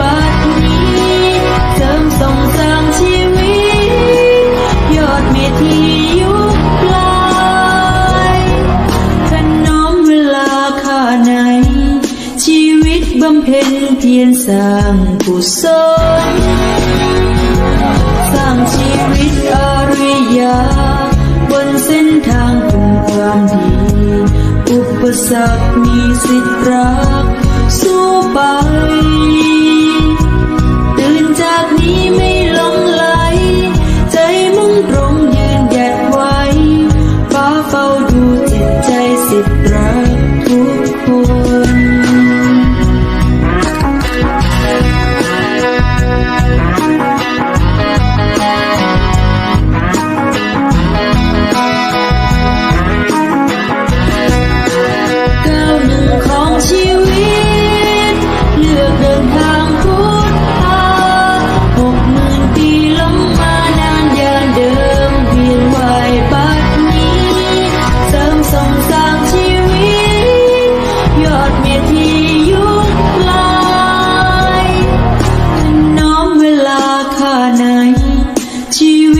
บัดนี้เสริมส่งสร้างชีวิต ยอดเมธียุคลายถนอมเวลาค่าใน ชีวิตบำเพ็ญเพียรสร้างกุศลสร้างชีวิตอริยา บนเส้นทางคุณความดี อุปสรรมีสิทธิ์รัก สู้ไป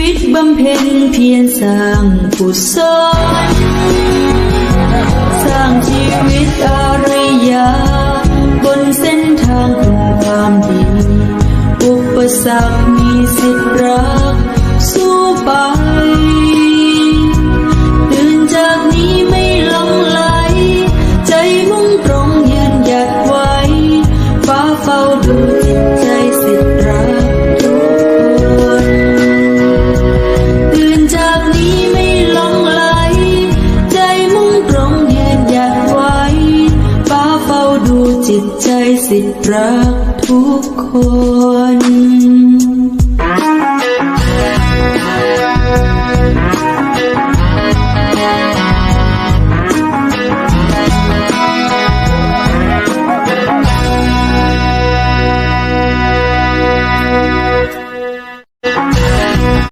ิตบำเพ็ญเพียรสร้างกุศลสร้างชีวิตอริยา บนเส้นทางคุณความดี อุปสรรคมีสิทธิ์รัก สู้ไป สิทธิ์รักทุกคน